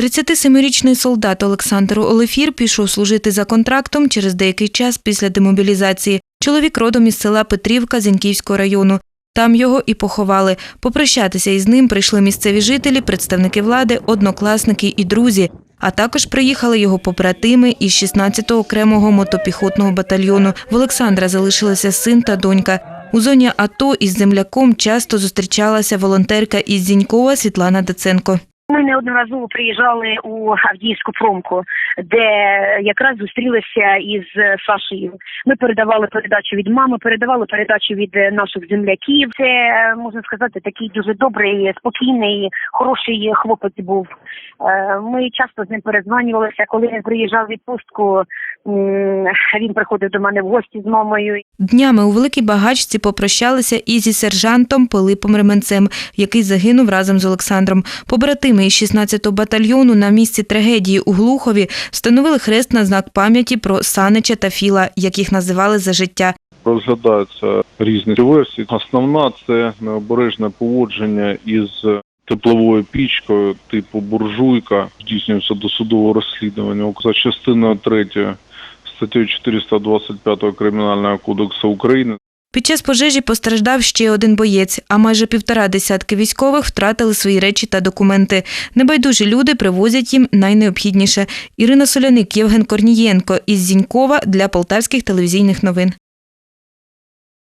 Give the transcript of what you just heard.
37-річний солдат Олександр Олефір пішов служити за контрактом через деякий час після демобілізації. Чоловік родом із села Петрівка Зіньківського району. Там його і поховали. Попрощатися із ним прийшли місцеві жителі, представники влади, однокласники і друзі. А також приїхали його побратими із 16-го окремого мотопіхотного батальйону. В Олександра залишилися син та донька. У зоні АТО із земляком часто зустрічалася волонтерка із Зінькова Світлана Даценко. Ми неодноразово приїжджали у Авдіївську промку, де якраз зустрілися із Сашею. Ми передавали передачу від мами, передавали передачу від наших земляків. Це е, можна сказати такий дуже добрий, спокійний, хороший хлопець був. Е, Ми часто з ним перезванювалися. Коли він приїжджав відпустку, він приходив до мене в гості з мамою. Днями у Великій Багачці попрощалися і зі сержантом Пилипом Ременцем, який загинув разом з Олександром. Побратими із 16-го батальйону на місці трагедії у Глухові встановили хрест на знак пам'яті про Санича та Філа, як їх називали за життя. Розглядаються різні версії. Основна це необережне поводження із тепловою пічкою типу буржуйка. Здійснюється досудове розслідування за частиною 3 статтею 425 Кримінального кодексу України. Під час пожежі постраждав ще один боєць, а майже півтора десятки військових втратили свої речі та документи. Небайдужі люди привозять їм найнеобхідніше. Ірина Соляник, Євген Корнієнко із Зінькова для полтавських телевізійних новин.